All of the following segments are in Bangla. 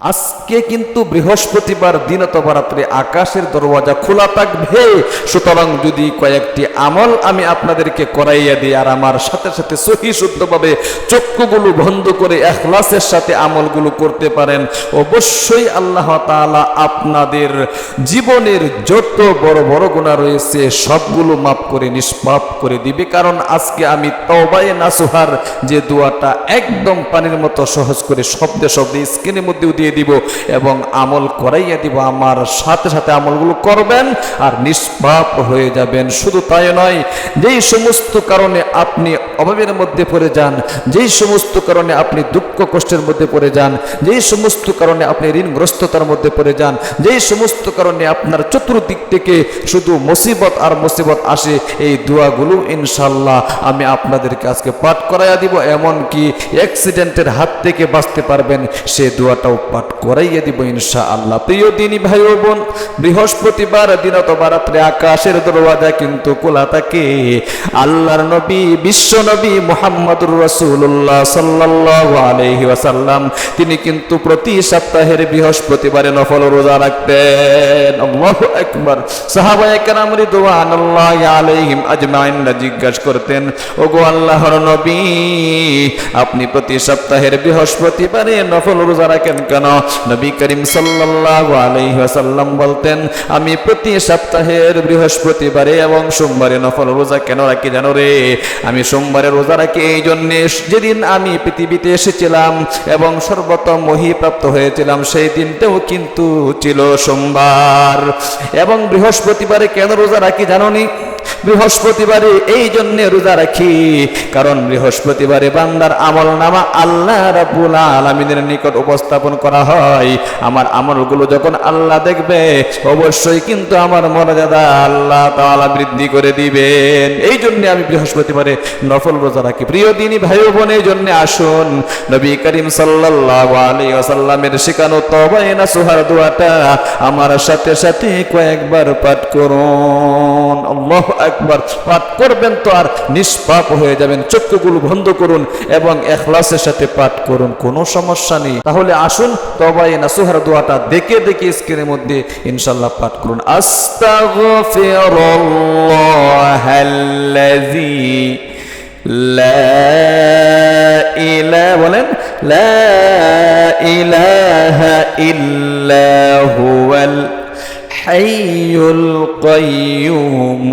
আজকে কিন্তু বৃহস্পতিবার দিন অথবা রাত্রে আকাশের দরওয়াজা খোলা থাকবে। সুতরাং যদি কয়েকটি আমল আমি আপনাদেরকে করাইয়া দিই আর আমার সাথে সাথে সহি শুদ্ধভাবে চক্ষুগুলো বন্ধ করে এখলাসের সাথে আমলগুলো করতে পারেন, অবশ্যই আল্লাহ তাআলা আপনাদের জীবনের যত বড় বড় গুণা রয়েছে সবগুলো মাফ করে নিষ্পাপ করে দিবে। কারণ আজকে আমি তবায়ে নাসুহার যে দোয়াটা একদম পানির মতো সহজ করে শব্দে শব্দে স্ক্রিনের মধ্যেও দিয়ে দিব এবং আমল করাইয়া দিব আমার সাথে সাথে আমলগুলো করবেন আর নিষ্পাপ হয়ে যাবেন। শুধু তাই নয়, যেই সমস্ত কারণে আপনি অভাবের মধ্যে পড়ে যান, যেই সমস্ত কারণে আপনি দুঃখ কষ্টের মধ্যে পড়ে যান, যেই সমস্ত কারণে আপনি ঋণগ্রস্ততার মধ্যে পড়ে যান, যেই সমস্ত কারণে আপনার চতুর্দিক থেকে শুধু মুসিবত আর মুসিবত আসে, এই দোয়াগুলো ইনশাল্লাহ আমি আপনাদেরকে আজকে পাঠ করাইয়া দিব। এমনকি অ্যাক্সিডেন্টের হাত থেকে বাঁচতে পারবেন, সে দোয়াটাও পাঠ করাইয়া দিব ইনশা আল্লাহ প্রিয় দিনী ভাই ও বোন বৃহস্পতিবার দিন অথবা রাত্রে আকাশের দরওয়াজা কিন্তু খোলা থাকে। আল্লাহর নবী, বিশ্ব নবী মোহাম্মদুর রসুল্লাহ সাল্লাহ আলহি ওয়াসাল্লাম, তিনি কিন্তু প্রতি সপ্তাহের বৃহস্পতিবারে নফল রোজা রাখতেন। আল্লাহু আকবার। সাহাবায়ে কেরাম রিদওয়ানুল্লাহি আলাইহিম আজমাইনরা জিজ্ঞাসা করতেন, ওগো আল্লাহর নবী, আপনি প্রতি সপ্তাহের বৃহস্পতিবারে নফল রোজা রাখেন কেন? নবী করিম সাল্লাল্লাহু আলাইহি ওয়াসাল্লাম বলতেন, আমি প্রতি সপ্তাহের বৃহস্পতিবারে এবং সোমবারে নফল রোজা কেন রাখি জানো রে? আমি সোমবারে রোজা রাখি এই জন্য, যেদিন আমি পৃথিবীতে এসেছিলাম এবং সর্বতম মহিপ্রাপ্ত হয়েছিলাম, সেই দিনটাও কিন্তু ছিল সোমবার। এবং বৃহস্পতিবারে কেন রোজা রাখি জানোনি বৃহস্পতিবারে এই জন্য রোজা রাখি। কারণ বৃহস্পতিবারে বান্দার আমল নামা আল্লাহ রাব্বুল আলামিনের নিকট উপস্থাপন করা হয়। আমার আমলগুলো যখন আল্লাহ দেখবে, অবশ্যই কিন্তু আমার মর্যাদা আল্লাহ তাআলা বৃদ্ধি করে দিবেন। এই জন্য আমি বৃহস্পতিবারে নফল রোজা রাখি। প্রিয় দিনী ভাই ও বোন জন্য আসুন। নবী করিম সাল্লাল্লাহু আলাইহি ওয়াসাল্লামের শেখানো তবায়ে নাসুহার দোয়াটা আমার সাথে সাথে কয়েকবার পাঠ করুন। আল্লাহ একবার পাঠ করবেন তো আর নিষ্পাপ হয়ে যাবেন। চক্ষুগুলো বন্ধ করুন এবং এখলাসের সাথে পাঠ করুন, কোনো সমস্যা নেই। তাহলে আসুন, তবাই নাসুহার দোয়াটা দেখে দেখে স্ক্রিনের মধ্যে ইনশাল্লাহ পাঠ করুন। বলেন ইল্লা হুয়াল হাইয়ুল কাইয়্যুম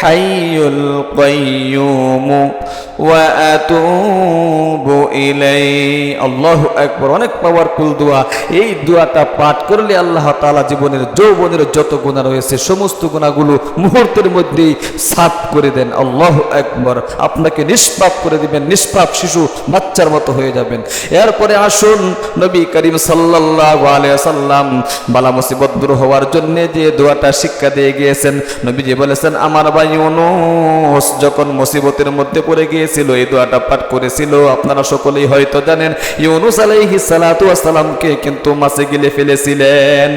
হাইয়ুল কাইয়ুম ওয়াতুবু ইলাই। আল্লাহু আকবার, অনেক পাওয়ারফুল দোয়া। এই দোয়াটা পাঠ করলে আল্লাহ তালা জীবনের যৌবনের যত গুণা রয়েছে, সমস্ত গুণাগুলো মুহূর্তের মধ্যেই সাফ করে দেন। আল্লাহ একবার আপনাকে নিষ্পাপ করে দিবেন, নিষ্পাপ শিশু বাচ্চার মতো হয়ে যাবেন। এরপরে আসুন নবী করিম সাল্লাল্লাহু আলাইহি সাল্লাম বালা মুসিবত দূর হওয়ার জন্য যে দোয়াটা শিক্ষা দিয়ে গিয়েছেন, নবীজি বলেছেন, আমার ভাই অনুস যখন মুসিবতের মধ্যে পড়ে গিয়েছে গিয়েছিল এই দোয়াটা পাঠ করেছিল। আপনারা সকলেই হয়তো জানেন, ইউনুস আলাইহিস সালাতু ওয়াসালামকে কিন্তু মাছে গিলে ফেলেছিলেন।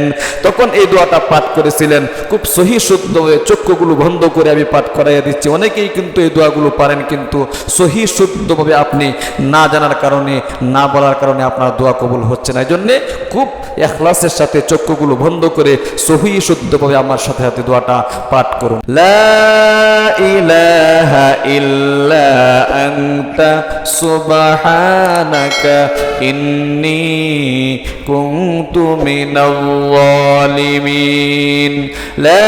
তখন এই দোয়াটা পাঠ করেছিলেন। খুব সহি শুদ্ধ হয়ে চক্ষুগুলো বন্ধ করে আমি পাঠ করাইয়া দিচ্ছি। অনেকেই কিন্তু এই দোয়াগুলো পারেন, কিন্তু সহি শুদ্ধভাবে আপনি না জানার কারণে, না বলার কারণে আপনার দোয়া কবুল হচ্ছে না। এই জন্যে খুব এখলাসের সাথে চক্ষুগুলো বন্ধ করে সহি শুদ্ধভাবে আমার সাথে সাথে দোয়াটা পাঠ করুন। লা ইলাহা ইল্লা আনতা সুবহানাকা ইন্নী কুনতু মিনাল জালিমিন লা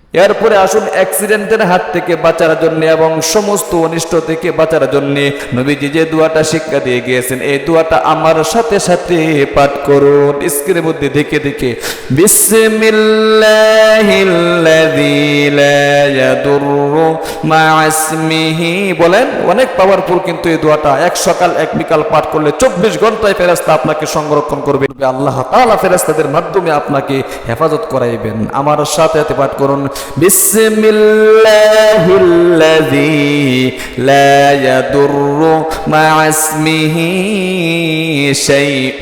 এরপরে আসুন অ্যাক্সিডেন্টের হাত থেকে বাঁচার জন্য এবং সমস্ত অনিষ্ট থেকে বাঁচার জন্য নবীজি যে দোয়াটা শিক্ষা দিয়ে গিয়েছেন, এই দোয়াটা আমার সাথে সাথে পাঠ করুন। স্ক্রিনের মধ্যে দেখে দেখে বলেন, অনেক পাওয়ারফুল কিন্তু এই দোয়াটা। এক সকাল, এক বিকাল পাঠ করলে চব্বিশ ঘন্টায় ফেরেস্তা আপনাকে সংরক্ষণ করবে। আল্লাহ তালা ফেরেস্তাদের মাধ্যমে আপনাকে হেফাজত করাইবেন। আমার সাথে সাথে পাঠ করুন। بسم الله الذي لا يضر مع اسمه شيء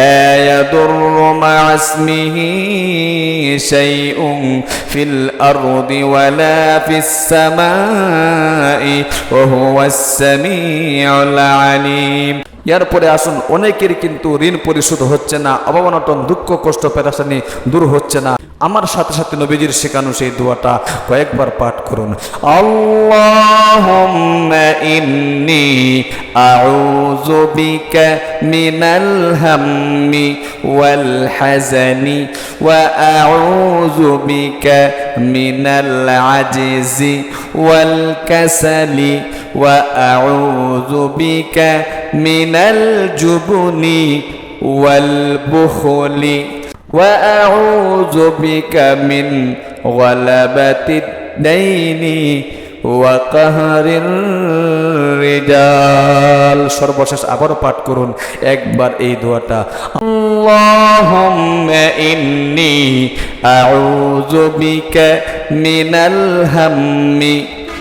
يضر مع اسمه شيء في الأرض ولا في السماء وهو السميع العليم. এরপরে আসুন অনেকের কিন্তু ঋণ পরিশোধ হচ্ছে না অভাবনটন দুঃখ, কষ্ট, পেরাশানি দূর হচ্ছে না। আমার সাথে সাথে নবীজির শেখানো সেই দোয়াটা কয়েকবার পাঠ করুন। আল্লাহুম্মা ওয়া আউযু বিকা মিনাল জুবনি ওয়াল বুখলি وأعوذ بك من غلبة الدين وقهر الرجال সর্বশেষ আবারও পাঠ করুন একবার এই দোয়াটা আল্লাহুম্মা ইন্নি আউযু বিকা মিনাল হাম্মি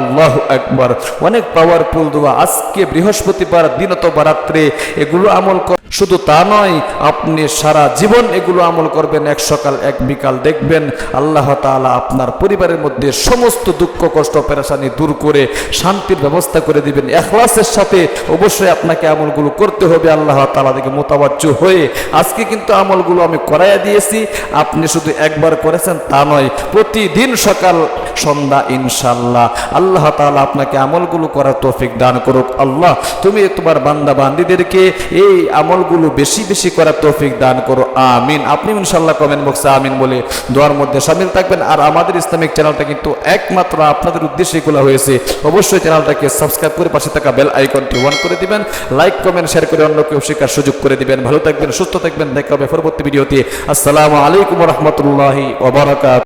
আল্লাহ একবার অনেক পাওয়ারফুল দোয়া। আজকে বৃহস্পতিবার দিন অথবা রাত্রে এগুলো আমল কর। শুধু তা নয়, আপনি সারা জীবন এগুলো আমল করবেন। এক সকাল, এক বিকাল দেখবেন আল্লাহ তালা আপনার পরিবারের মধ্যে সমস্ত দুঃখ, কষ্ট, পেরেশানি দূর করে শান্তির ব্যবস্থা করে দিবেন। এখলাসের সাথে অবশ্যই আপনাকে আমলগুলো করতে হবে। আল্লাহ তালা থেকে মোতাবাজ্য হয়ে আজকে কিন্তু আমলগুলো আমি করাইয়া দিয়েছি। আপনি শুধু একবার করেছেন তা নয়, প্রতিদিন সকাল সন্ধ্যা ইনশাল্লাহ আল্লাহ তাআলা আপনাকে আমলগুলো করার তৌফিক দান করুক। আল্লাহ, তুমি তোমার বান্দা বান্দিদেরকে এই আমলগুলো বেশি বেশি করার তৌফিক দান করো। আমিন। আপনি ইনশাল্লাহ কমেন্ট বক্সে আমিন বলে দোয়ার মধ্যে সামিল থাকবেন। আর আমাদের ইসলামিক চ্যানেলটা কিন্তু একমাত্র আপনাদের উদ্দেশ্যে খোলা হয়েছে। অবশ্যই চ্যানেলটাকে সাবস্ক্রাইব করে পাশে থাকা বেল আইকনটি অন করে দিবেন। লাইক কমেন্ট শেয়ার করে অন্যকেও শেখার সুযোগ করে দিবেন। ভালো থাকবেন, সুস্থ থাকবেন। দেখা হবে পরবর্তী ভিডিওতে। আসসালামু আলাইকুম রহমতুল্লাহি ওবরাকাত